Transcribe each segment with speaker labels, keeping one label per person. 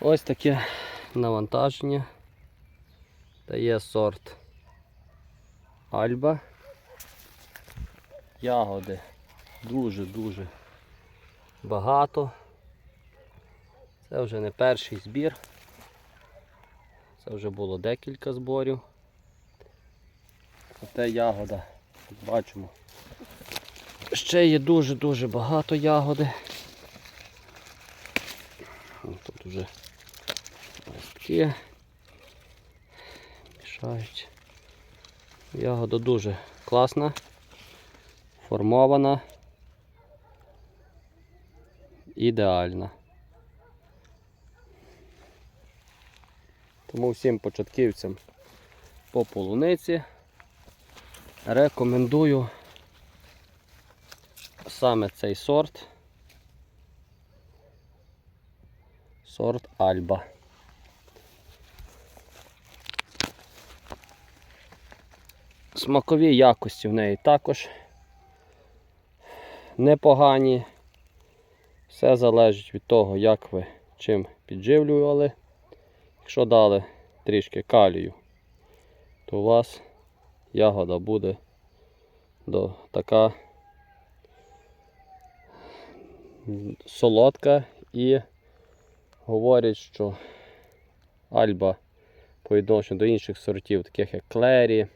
Speaker 1: Ось таке навантаження. Дає сорт Альба. Ягоди дуже-дуже багато. Це вже не перший збір. Це вже було декілька зборів. Проте ягода, як бачимо. Ще є дуже-дуже багато ягоди. Тут вже листки мішають. Ягода дуже класна, формована, ідеальна. Тому всім початківцям по полуниці рекомендую саме цей сорт. Сорт Альба. Смакові якості в неї також непогані. Все залежить від того, як ви чим підживлювали. Якщо дали трішки калію, то у вас ягода буде до така солодка і говорять, що альба по відношенню до інших сортів, таких як клері,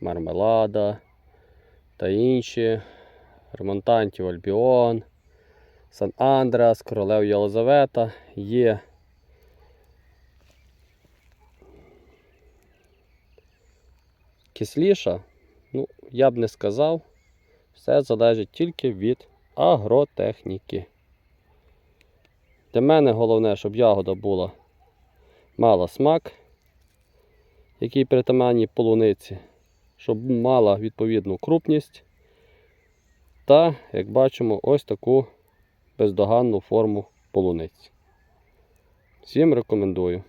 Speaker 1: мармелада та інші, ремонтантів Альбіон, Сан Андреас, Королев Єлизавета є кисліша, ну, я б не сказав. Все залежить тільки від агротехніки. Для мене головне, щоб ягода була мала смак, який притаманній полуниці, щоб мала відповідну крупність. Та, як бачимо, ось таку бездоганну форму полуниць. Всім рекомендую.